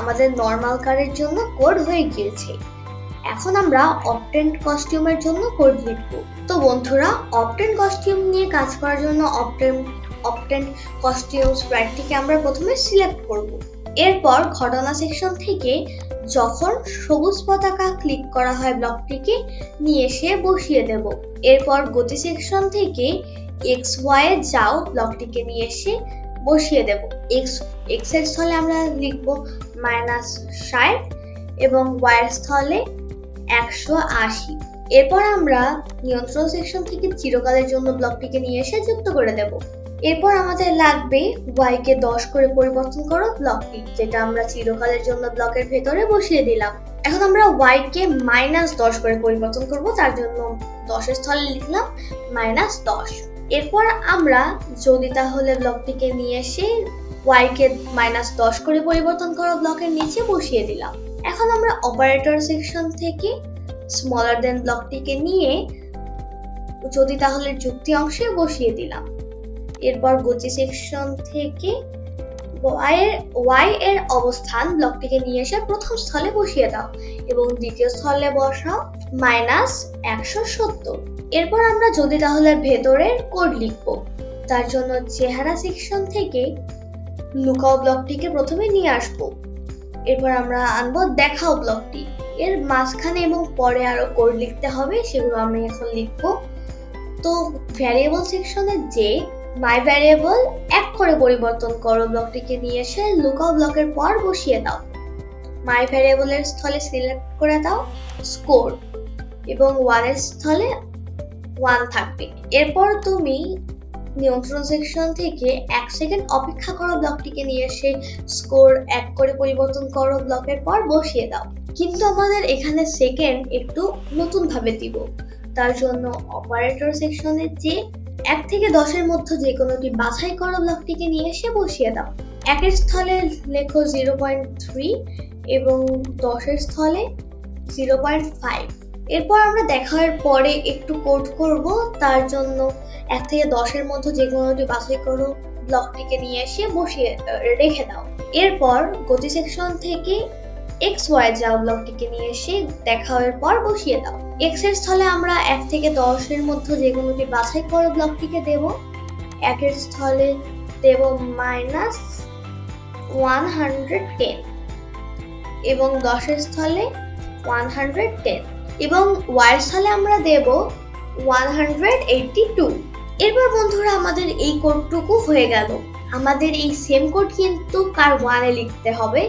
আমাদের নর্মাল কারের জন্য কোড হয়ে গিয়েছে। এখন আমরা অপটেন্ট কস্টিউমের জন্য কোড লিখব। তো বন্ধুরা অপটেন্ট কস্টিউম নিয়ে কাজ করার জন্য অপটেন্ট অপটেন্ট কস্টিউম স্প্রাইটটিকে আমরা প্রথমে সিলেক্ট করব। এরপর ঘটনা সেকশন থেকে যখন সবুজ পতাকা ক্লিক করা হয় ব্লকটিকে নিয়ে এসে বসিয়ে দেব। এরপর গতি সেকশন থেকে এক্স ওয়াই যাও ব্লকটিকে নিয়ে এসে বসিয়ে দেব। এক্সের স্থলে আমরা লিখব মাইনাস ষাট এবং ওয়াই এর স্থলে একশো আশি। এরপর আমরা নিয়ন্ত্রণ সেকশন থেকে চিরকালের জন্য ব্লকটিকে নিয়ে এসে যুক্ত করে দেব। এরপর আমাদের লাগবে ওয়াই কে দশ করে পরিবর্তন করো ব্লকটি যেটা আমরা চিরকালের জন্য ব্লকের ভেতরে বসিয়ে দিলাম। এখন আমরা ওয়াই কে মাইনাস দশ করে পরিবর্তন করব, তার জন্য দশের স্থলে লিখলাম মাইনাস দশ। এরপর আমরা যদি তাহলে ব্লকটিকে নিয়ে এসে ওয়াই কে মাইনাস দশ করে পরিবর্তন করা ব্লকের নিচে বসিয়ে দিলাম। এখন আমরা অপারেটর সেকশন থেকে স্মলার দেন ব্লকটিকে নিয়ে যদি তাহলে যুক্তি অংশে বসিয়ে দিলাম। এরপর গতি সেকশন থেকে ওয়াই এর ওয়াই এর অবস্থান ব্লকটিকে নিয়ে এসে প্রথম স্থলে বসিয়ে দাও এবং দ্বিতীয় স্থলে বসাও। মাইনাস একশো সত্তর। এরপর আমরা যদি তাহলে ভেতরের কোড লিখব, তার জন্য চেহারা সেকশন থেকে লুকাও ব্লকটিকে প্রথমে নিয়ে আসব। এরপর আমরা আনব দেখাও ব্লকটি এর মাঝখানে এবং পরে আরও কোড লিখতে হবে, সেগুলো আমি এখন লিখব। তো ভ্যারিয়েবল সেকশনে যে মাই ভ্যারিয়েবল এক করে পরিবর্তন করো ব্লকটিকে নিয়ে এসে লুকাও ব্লকের পর বসিয়ে দাও। মাই ভ্যারিয়েবলের স্থলে সিলেক্ট করে দাও স্কোর এবং ওয়ানের স্থলে ওয়ান থাকবে। এরপর তুমি নিয়ন্ত্রণ সেকশন থেকে এক সেকেন্ড অপেক্ষা করো ব্লকটিকে নিয়ে এসে স্কোর এক করে পরিবর্তন করো ব্লকের পর বসিয়ে দাও। কিন্তু আমাদের এখানে সেকেন্ড একটু নতুন ভাবে দিব। তার জন্য অপারেটর সেকশনে যে এক থেকে দশের মধ্যে যে কোনোটি বাছাই করো ব্লকটিকে নিয়ে এসে বসিয়ে দাও। একের স্থলে লেখো জিরো পয়েন্ট থ্রি এবং দশের স্থলে জিরো পয়েন্ট ফাইভ এরপর আমরা দেখার পরে একটু কোড করব। তার জন্য এক থেকে দশের মধ্যে যে কোনোটি বাছাই করো ব্লকটিকে নিয়ে এসে বসিয়ে রেখে দাও। এরপর গতি সেকশন থেকে এক্স ওয়াই যাও ব্লকটিকে নিয়ে এসে দেখাওয়ার পর বসিয়ে দাও। এক্সের স্থলে আমরা এক থেকে দশের মধ্যে যে কোনোটি বাছাই করো ব্লকটিকে দেব। একের স্থলে দেব মাইনাস ওয়ান হান্ড্রেড টেন এবং দশের স্থলে ওয়ান হান্ড্রেড টেন এবং ওয়ার সালে আমরা দেব ওয়ান হান্ড্রেড এইটটি টু এরপর বন্ধুরা আমাদের এই কোডটুকু হয়ে গেল। আমাদের এই সেম কোড কিন্তু কার ওয়ানে লিখতে হবে?